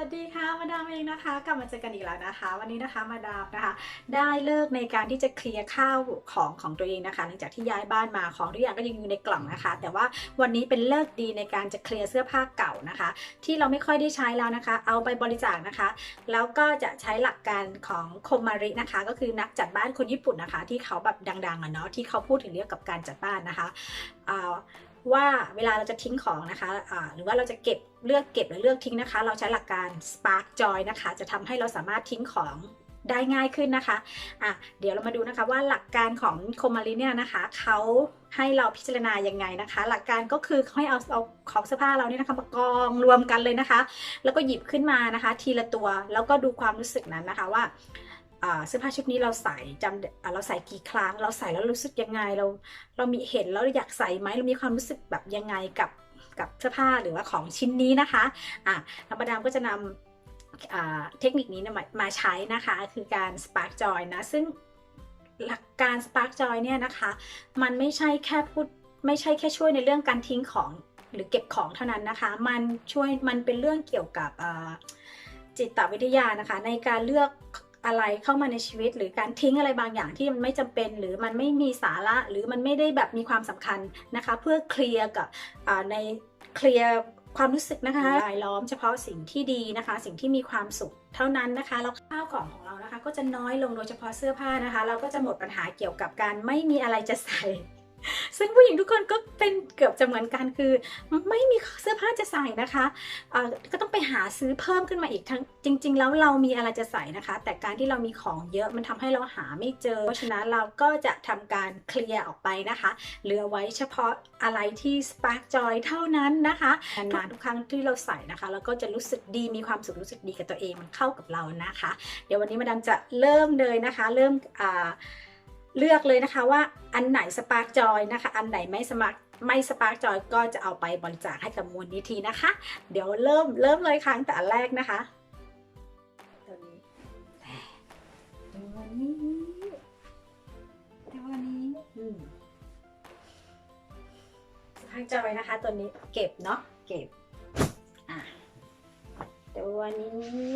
วัสดีค่ะมาดามเองนะคะกลับมาเจอกันอีกแล้วนะคะ วันนี้นะคะมาดามนะคะ ได้เลิกในการที่จะเคลียร์ข้าวของของตัวเองนะคะหลังจากที่ย้ายบ้านมาของทุกอย่างก็ยังอยู่ในกล่องนะคะ แต่ว่าวันนี้เป็นเลิกดีในการจะเคลียร์เสื้อผ้าเก่านะคะ ที่เราไม่ค่อยได้ใช้แล้วนะคะ เอาไปบริจาคนะคะ แล้วก็จะใช้หลักการของโคมารินะคะ ก็คือนักจัดบ้านคนญี่ปุ่นนะคะ ที่เขาแบบดังๆอะเนาะที่เขาพูดถึงเรื่องกับการจัดบ้านนะคะอ่า ว่าเวลาเราจะทิ้งของนะคะะหรือว่าเราจะเก็บเลือกเก็บหรือเลือกทิ้งนะคะ เราใช้หลักการ Spark Joy นะคะ จะทำให้เราสามารถทิ้งของได้ง่ายขึ้นนะคะอะเดี๋ยวเรามาดูนะคะว่าหลักการของโคมาริเนี่ยนะคะเขาให้เราพิจารณายังไงนะคะ หลักการก็คือให้เอาเอาของเสื้อผ้าเราเนี่ยนะคะมากองรวมกันเลยนะคะ แล้วก็หยิบขึ้นมานะคะ ทีละตัวแล้วก็ดูความรู้สึกนั้นนะคะว่า เสื้อผ้าชุดนี้เราใส่จำเราใส่กี่ครั้ง เราใส่แล้วรู้สึกยังไงเรา เรามีเห็นแล้วอยากใส่ไหมเรามีความรู้สึกแบบยังไงกับกับเสื้อผ้าหรือว่าของชิ้นนี้นะคะอะธรรมดามก็จะนำเทคนิคนี้มามาใช้นะคะ คือการ Spark Joy นะ ซึ่งหลักการ Spark Joy เนี่ยนะคะ มันไม่ใช่แค่พูดไม่ใช่แค่ช่วยในเรื่องการทิ้งของหรือเก็บของเท่านั้นนะคะ มันช่วยมันเป็นเรื่องเกี่ยวกับจิตวิทยานะคะ ในการเลือก อะไรเข้ามาในชีวิต หรือการทิ้งอะไรบางอย่างที่มันไม่จำเป็น หรือมันไม่มีสาระหรือมันไม่ได้แบบมีความสำคัญนะคะ เพื่อเคลียร์กับในเคลียร์ความรู้สึกนะคะรายล้อมเฉพาะสิ่งที่ดีนะคะ สิ่งที่มีความสุขเท่านั้นนะคะแล้วข้าวของของเรานะคะ ก็จะน้อยลงโดยเฉพาะเสื้อผ้านะคะ เราก็จะหมดปัญหาเกี่ยวกับการไม่มีอะไรจะใส่ ซึ่งผู้หญิงทุกคนก็เป็นเกือบจะเหมือนกันคือ ไม่มีเสื้อผ้าจะใส่นะคะะก็ต้องไปหาซื้อเพิ่มขึ้นมาอีกทั้งจริง ๆ แล้วเรามีอะไรจะใส่นะคะ แต่การที่เรามีของเยอะมันทำให้เราหาไม่เจอ เพราะฉะนั้นเราก็จะทำการเคลียร์ออกไปนะคะเหลือไว้เฉพาะอะไรที่ Spark Joy เท่านั้นนะคะนานๆทุกครั้งที่เราใส่นะคะแล้วก็จะรู้สึกดีมีความสุขรู้สึกดีกับตัวเองมันเข้ากับเรานะคะ เดี๋ยววันนี้มาดามจะเริ่มเลยนะคะ เริ่มอ่า เลือกเลยนะคะว่าอันไหนสปาร์กจอยนะคะ อันไหนไม่สมัครไม่สปาร์กจอยก็จะเอาไปบริจาคให้กับมูลนิธินะคะ เดี๋ยวเริ่มเริ่มเลยครั้งแต่อันแรกนะคะตัวนี้ตัวนี้ตัวนี้อืมสปาร์กจอยนะคะ ตัวนี้เก็บเนาะเก็บอะตัวนี้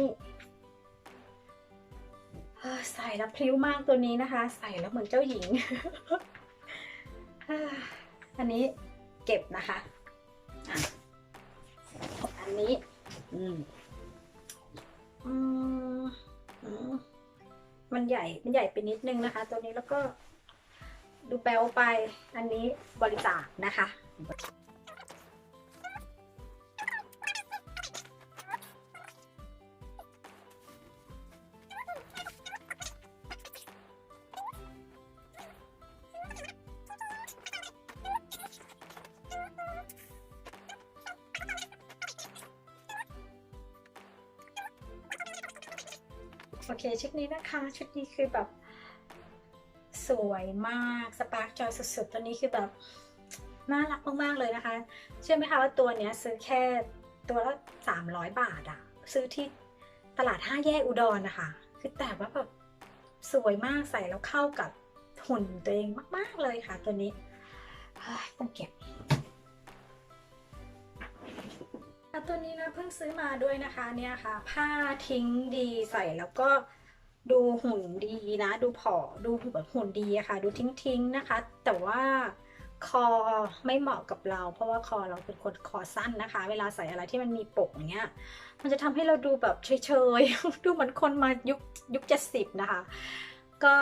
ใส่แล้วพลิ้วมากตัวนี้นะคะ ใส่แล้วเหมือนเจ้าหญิง อันนี้เก็บนะคะอันนี้มอืมมันใหญ่ มันใหญ่ไปนิดนึงนะคะ ตัวนี้แล้วก็ดูแปลวไป อันนี้บริจาคนะคะ โอเคชุดนี้นะคะ ชุดนี้คือแบบสวยมากสปาร์กจอยสุดๆ ตัวนี้คือแบบน่ารักมากๆเลยนะคะ เชื่อไหมคะว่าตัวเนี้ยซื้อแค่ตัวละ300 บาทอะซื้อที่ตลาดห้าแยกอุดรนนะคะ คือแต่ว่าแบบสวยมากใส่แล้วเข้ากับหุ่นตัวเองมาก ๆเลยค่ะตัวนี้ต้องเก็บ ตัวนี้นะเพิ่งซื้อมาด้วยนะคะเนี่ยค่ะ ผ้าทิ้งดีใส่แล้วก็ดูหุ่นดีนะ ดูผอดูแบบหุ่นดีอะค่ะ ดูทิ้งทิ้งนะคะ แต่ว่าคอไม่เหมาะกับเรา เพราะว่าคอเราเป็นคนคอสั้นนะคะ เวลาใส่อะไรที่มันมีปกอย่างเงี้ย มันจะทำให้เราดูแบบเฉยๆ ดูเหมือนคนมายุคยุคเจ็ดสิบนะคะ ก็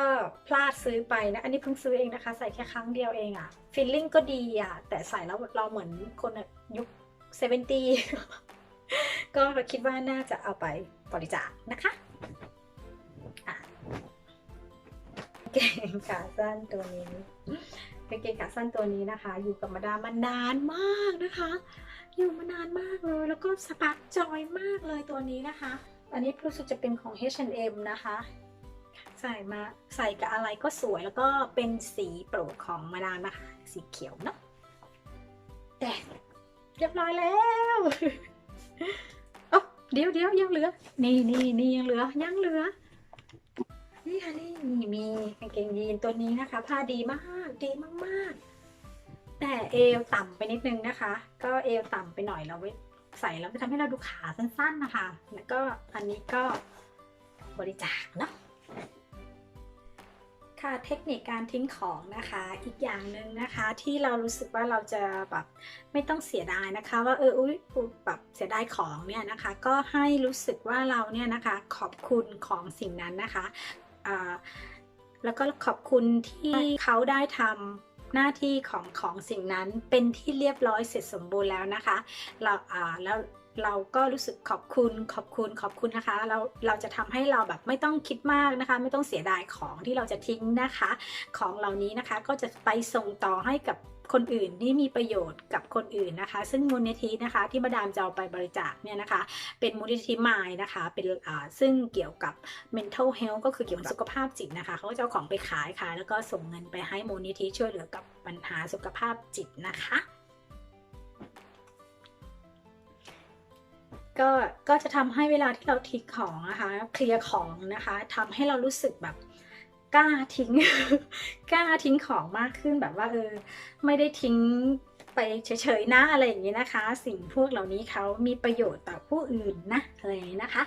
พลาดซื้อไปนะ อันนี้เพิ่งซื้อเองนะคะ ใส่แค่ครั้งเดียวเองอะฟีลลิ่งก็ดีอะแต่ใส่แล้วเราเหมือนคนยุค เซเวนตี้ก็คิดว่าน่าจะเอาไปบริจาคนะคะเกงขาสั้นตัวนี้กางเกงขาสั้นตัวนี้นะคะ อยู่กับมาดามานานมากนะคะ อยู่มานานมากเลย แล้วก็สปาร์กจอยมากเลยตัวนี้นะคะ อันนี้รู้สึกจะเป็นของ H&M นะคะ ใส่มาใส่กับอะไรก็สวยแล้วก็เป็นสีโปรดของมาดามนะคะ สีเขียวเนาะแต่ เรียบร้อยแล้วโอ้เดี๋ยวเดี๋ยวยังเหลือ นี่นี่นี่ยังเหลือ ยังเหลือ นี่ค่ะนี่มีมีกางเกงยีนตัวนี้นะคะ ผ้าดีมากดีมากๆ แต่เอวต่ำไปนิดนึงนะคะ ก็เอวต่ำไปหน่อยเราไว้ใส่แล้วจะทำให้เราดูขาสั้นๆนะคะ แล้วก็อันนี้ก็บริจาคเนาะ ค่ะเทคนิคการทิ้งของนะคะอีกอย่างหนึ่งนะคะ ที่เรารู้สึกว่าเราจะแบบไม่ต้องเสียดายนะคะ ว่าเอออุ้ยแบบเสียดายของเนี่ยนะคะ ก็ให้รู้สึกว่าเราเนี่ยนะคะขอบคุณของสิ่งนั้นนะคะแล้วก็ขอบคุณที่เขาได้ทำหน้าที่ของของสิ่งนั้นเป็นที่เรียบร้อยเสร็จสมบูรณ์แล้วนะคะเราอ่าแล้ว เราก็รู้สึกขอบคุณขอบคุณขอบคุณนะคะ เราเราจะทำให้เราแบบไม่ต้องคิดมากนะคะ ไม่ต้องเสียดายของที่เราจะทิ้งนะคะ ของเหล่านี้นะคะก็จะไปส่งต่อให้กับคนอื่นที่มีประโยชน์กับคนอื่นนะคะ ซึ่งมูลนิธินะคะที่มาดามจะเอาไปบริจาคเนี่ยนะคะ เป็นมูลนิธิมายนะคะเป็นอ่าซึ่งเกี่ยวกับ mental health ก็คือเกี่ยวกับสุขภาพจิตนะคะเขาก็จะเอาของไปขายค่ะ แล้วก็ส่งเงินไปให้มูลนิธิช่วยเหลือกับปัญหาสุขภาพจิตนะคะ ก็ก็จะทำให้เวลาที่เราทิ้งของนะคะ เคลียร์ของนะคะทำให้เรารู้สึกแบบกล้าทิ้ง กล้าทิ้งของมากขึ้นแบบว่าเออไม่ได้ทิ้งไปเฉยๆนะอะไรอย่างนี้นะคะ สิ่งพวกเหล่านี้เขามีประโยชน์ต่อผู้อื่นนะอะไรอย่างนี้นะคะ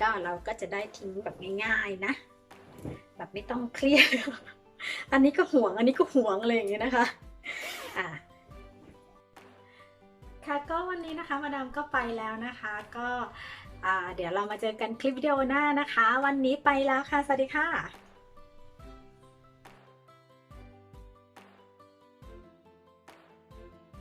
ก็เราก็จะได้ทิ้งแบบง่ายๆนะ แบบไม่ต้องเครียดอันนี้ก็ห่วงอันนี้ก็ห่วงอะไรอย่างนี้นะคะ อะค่ะ ก็วันนี้นะคะมาดามก็ไปแล้วนะคะ ก็เดี๋ยวเรามาเจอกันคลิปวิดีโอหน้านะคะ วันนี้ไปแล้วค่ะ สวัสดีค่ะ